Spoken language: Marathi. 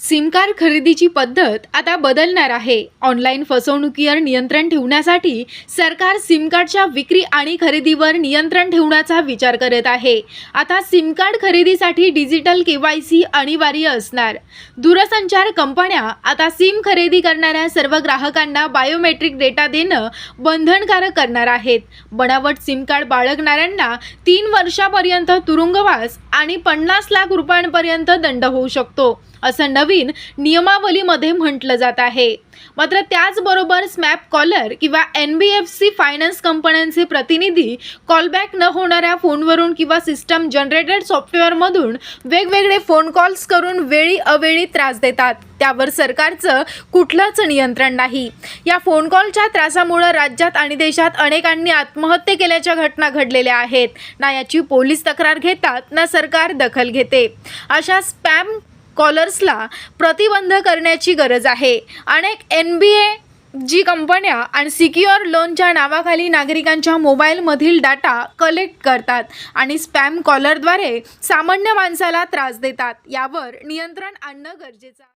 सिम कार्ड खरेदीची पद्धत आता बदलणार आहे. ऑनलाईन फसवणुकीवर नियंत्रण ठेवण्यासाठी सरकार सिम कार्डच्या विक्री आणि खरेदीवर नियंत्रण ठेवण्याचा विचार करत आहे. आता सिम कार्ड खरेदीसाठी डिजिटल के वाय सी अनिवार्य असणार. दूरसंचार कंपन्या आता सिम खरेदी करणाऱ्या सर्व ग्राहकांना बायोमेट्रिक डेटा देणं बंधनकारक करणार आहेत. बनावट सिम कार्ड बाळगणाऱ्यांना तीन वर्षापर्यंत तुरुंगवास आणि पन्नास लाख रुपयांपर्यंत दंड होऊ शकतो. असं नवीन नियमावलीमध्ये म्हटलं जात आहे. मात्र त्याचबरोबर स्मॅप कॉलर किंवा N B F C finance कंपन्यांचे प्रतिनिधी कॉलबॅक न होणाऱ्या फोनवरून किंवा सिस्टम जनरेटेड सॉफ्टवेअरमधून वेगवेगळे फोन कॉल्स करून वेळी अवेळी त्रास देतात. त्यावर सरकारचं कुठलंच नियंत्रण नाही. या फोन कॉलच्या त्रासामुळं राज्यात आणि देशात अनेकांनी आत्महत्या केल्याच्या घटना घडलेल्या आहेत. ना याची पोलीस तक्रार घेतात ना सरकार दखल घेते. अशा स्पॅम कॉलर्सला प्रतिबंध करण्याची गरज आहे. अनेक एन बी ए जी कंपन्या आणि सिक्युअर लोनच्या नावाखाली नागरिकांच्या मोबाईलमधील डाटा कलेक्ट करतात आणि स्पॅम कॉलरद्वारे सामान्य माणसाला त्रास देतात. यावर नियंत्रण आणणं गरजेचं आहे.